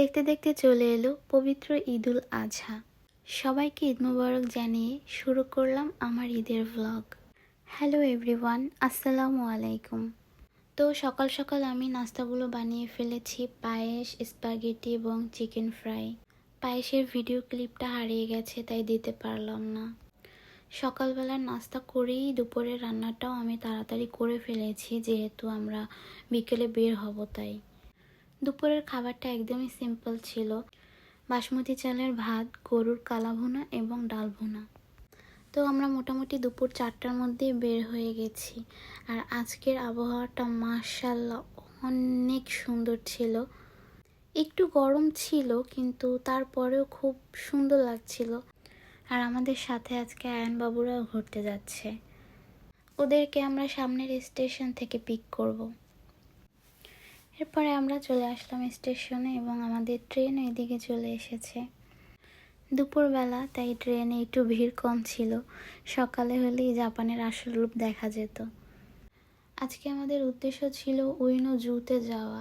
দেখতে দেখতে চলে এলো পবিত্র ঈদুল আজহা। সবাইকে ঈদ মোবারক জানিয়ে শুরু করলাম আমার ঈদের ভ্লগ হ্যালো এভরিওয়ান আসসালামু আলাইকুম। তো সকাল সকাল আমি নাস্তাগুলো বানিয়ে ফেলেছি, পায়েস স্পাগেটি এবং চিকেন ফ্রাই পায়েসের ভিডিও ক্লিপটা হারিয়ে গেছে, তাই দিতে পারলাম না। সকালবেলার নাস্তা করেই দুপুরের রান্নাটাও আমি তাড়াতাড়ি করে ফেলেছি, যেহেতু আমরা বিকেলে বের হব তাই। দুপুরের খাবারটা একদমই সিম্পল ছিল। বাসমতি চালের ভাত, গরুর কালা ভুনা এবং ডাল ভুনা। তো আমরা মোটামুটি দুপুর চারটার মধ্যেই বের হয়ে গেছি। আর আজকের আবহাওয়াটা মার্শাল্লাহ অনেক সুন্দর ছিল। একটু গরম ছিল, কিন্তু তারপরেও খুব সুন্দর লাগছিল। আর আমাদের সাথে আজকে আয়নবাবুরাও ঘুরতে যাচ্ছে। ওদেরকে আমরা সামনের স্টেশন থেকে পিক করব। এরপরে আমরা চলে আসলাম স্টেশনে এবং আমাদের ট্রেন এদিকে চলে এসেছে। দুপুরবেলা, তাই ট্রেনে একটু ভিড় কম ছিল। সকালে হলেই জাপানের আসল রূপ দেখা যেত। আজকে আমাদের উদ্দেশ্য ছিল উইনো জুতে যাওয়া,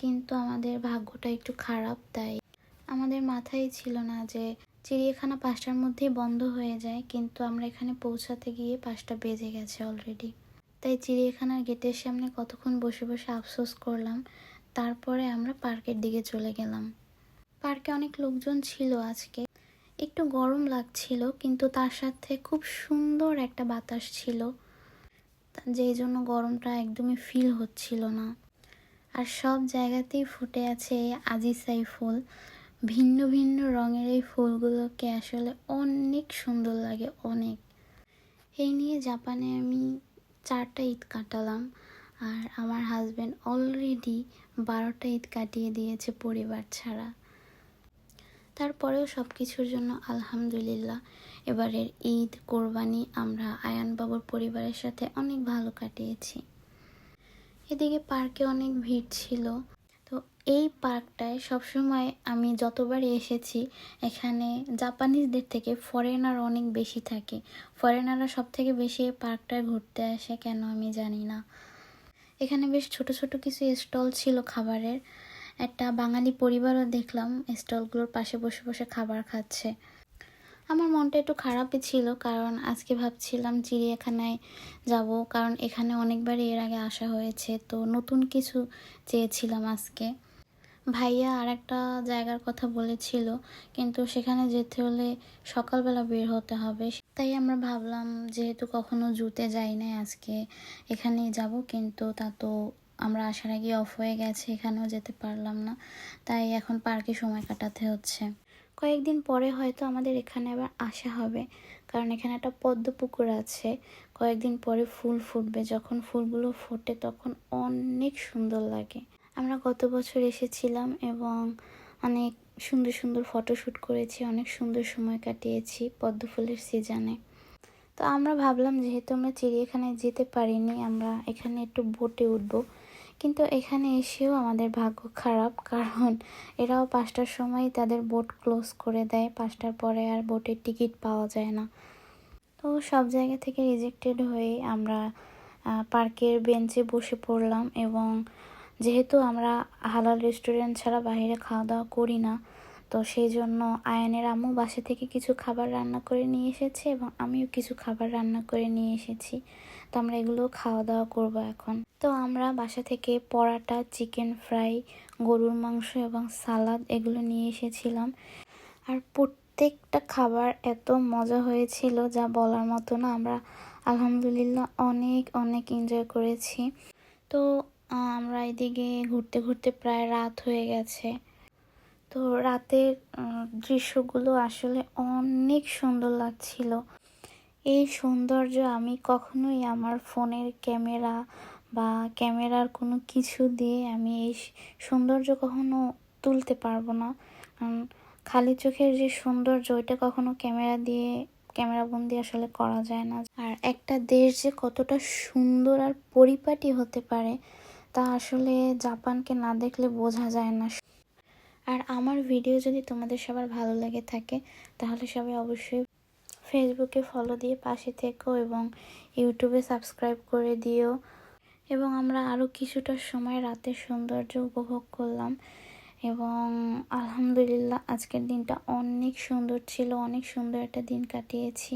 কিন্তু আমাদের ভাগ্যটা একটু খারাপ, তাই আমাদের মাথায় ছিল না যে চিড়িয়াখানা পাঁচটার মধ্যেই বন্ধ হয়ে যায়, কিন্তু আমরা এখানে পৌঁছাতে গিয়ে পাঁচটা বেজে গেছে অলরেডি তাই চিড়িয়াখানার গেটের সামনে কতক্ষণ বসে বসে আফসোস করলাম। তারপরে আমরা পার্কের দিকে চলে গেলাম। পার্কে অনেক লোকজন ছিল আজকে। একটু গরম লাগছিল, কিন্তু তার সাথে খুব সুন্দর একটা বাতাস ছিল। যেই জন্য গরমটা একদমই ফিল হচ্ছিল না। আর সব জায়গাতেই ফুটে আছে আজিসাই ফুল। ভিন্ন ভিন্ন রঙের এই ফুলগুলোকে আসলে অনেক সুন্দর লাগে, অনেক। এই নিয়ে জাপানে আমি চারটা ঈদ কাটালাম আর আমার হাজব্যান্ড অলরেডি বারোটা ঈদ কাটিয়ে দিয়েছে পরিবার ছাড়া। তারপরেও সব কিছুর জন্য আলহামদুলিল্লাহ। এবারের ঈদ, কোরবানি আমরা আয়ান বাবুর পরিবারের সাথে অনেক ভালো কাটিয়েছি। এদিকে পার্কে অনেক ভিড় ছিল। তো এই পার্কটায় সবসময় আমি যতবারই এসেছি, এখানে জাপানিজদের থেকে ফরেনার অনেক বেশি থাকে। ফরেনাররা সব থেকে বেশি এই পার্কটায় ঘুরতে আসে কেন আমি জানি না। এখানে বেশ ছোট ছোট কিছু স্টল ছিল খাবারের। একটা বাঙালি পরিবারও দেখলাম স্টলগুলোর পাশে বসে বসে খাবার খাচ্ছে। আমার মনটা একটু খারাপই ছিল, কারণ আজকে ভাবছিলাম চিড়িয়াখানায় যাব, কারণ এখানে অনেকবারই এর আগে আসা হয়েছে, তো নতুন কিছু চেয়েছিলাম আজকে। ভাইয়া আর একটা জায়গার কথা বলেছিল, কিন্তু সেখানে যেতে হলে সকালবেলা বের হতে হবে। তাই আমরা ভাবলাম যেহেতু কখনো জুতে যাই নাই আজকে, এখানেই যাব, কিন্তু তা তো আমরা আসার আগে অফ হয়ে গেছে, এখানেও যেতে পারলাম না। তাই এখন পার্কে সময় কাটাতে হচ্ছে। কয়েকদিন পরে হয়তো আমাদের এখানে আবার আসা হবে। কারণ এখানে একটা পদ্ম পুকুর আছে। কয়েকদিন পরে ফুল ফুটবে। যখন ফুলগুলো ফোটে তখন অনেক সুন্দর লাগে। আমরা গত বছর এসেছিলাম এবং অনেক সুন্দর সুন্দর ফটোশ্যুট করেছি, অনেক সুন্দর সময় কাটিয়েছি পদ্ম ফুলের সিজনে। তো আমরা ভাবলাম যেহেতু আমরা চিড়িয়াখানায় যেতে পারিনি, আমরা এখানে একটু বোটে উঠবো। কিন্তু এখানে এসেও আমাদের ভাগ্য খারাপ, কারণ এরাও পাঁচটার সময় তাদের বোট ক্লোজ করে দেয়। পাঁচটার পরে আর বোটের টিকিট পাওয়া যায় না। তো সব জায়গা থেকে রিজেক্টেড হয়ে আমরা পার্কের বেঞ্চে বসে পড়লাম এবং যেহেতু আমরা হালাল রেস্টুরেন্ট ছাড়া বাইরে খাওয়া দাওয়া করি না তো সেই জন্য আয়নের আম্মু বাসা থেকে কিছু খাবার রান্না করে নিয়ে এসেছে এবং আমিও কিছু খাবার রান্না করে নিয়ে এসেছি। তো আমরা এগুলো খাওয়া দাওয়া করব এখন। তো আমরা বাসা থেকে পরাটা, চিকেন ফ্রাই, গরুর মাংস এবং সালাদ এগুলো নিয়ে এসেছিলাম। আর প্রত্যেকটা খাবার এত মজা হয়েছিল যা বলার মতো না। আমরা আলহামদুলিল্লাহ অনেক অনেক এনজয় করেছি। তো আমরা এদিকে ঘুরতে ঘুরতে প্রায় রাত হয়ে গেছে। তো রাতের দৃশ্যগুলো আসলে অনেক সুন্দর লাগছিল। এই সৌন্দর্য আমি কখনোই আমার ফোনের ক্যামেরা বা ক্যামেরার কোনো কিছু দিয়ে আমি এই সৌন্দর্য কখনো তুলতে পারব না। কারণ খালি চোখের যে সৌন্দর্য, ওইটা কখনো ক্যামেরা দিয়ে, ক্যামেরা বন্দি আসলে করা যায় না। আর একটা দেশ যে কতটা সুন্দর আর পরিপাটি হতে পারে, তা আসলে জাপানকে না দেখলে বোঝা যায় না। আর আমার ভিডিও যদি তোমাদের সবার ভালো লেগে থাকে, তাহলে সবাই অবশ্যই ফেসবুকে ফলো দিয়ে পাশে থেকো এবং ইউটিউবে সাবস্ক্রাইব করে দিও। এবং আমরা আরও কিছুটা সময় রাতের সৌন্দর্য উপভোগ করলাম এবং আলহামদুলিল্লাহ আজকের দিনটা অনেক সুন্দর ছিল, অনেক সুন্দর একটা দিন কাটিয়েছি।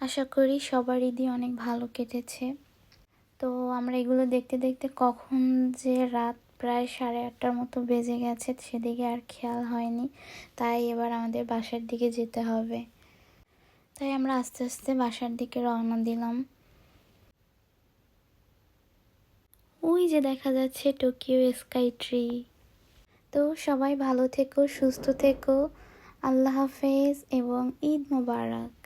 আশা করি সবারই ঈদই অনেক ভালো কেটেছে। তো আমরা এগুলো দেখতে দেখতে কখন যে রাত প্রায় সাড়ে আটটার মতো বেজে গেছে, সেদিকে আর খেয়াল হয়নি। তাই এবার আমাদের বাসার দিকে যেতে হবে। তাই আমরা আস্তে আস্তে বাসার দিকে রওনা দিলাম। ওই যে দেখা যাচ্ছে টোকিও স্কাই ট্রি। তো সবাই ভালো থেকো, সুস্থ থেকো। আল্লাহ হাফেজ এবং ঈদ মোবারক।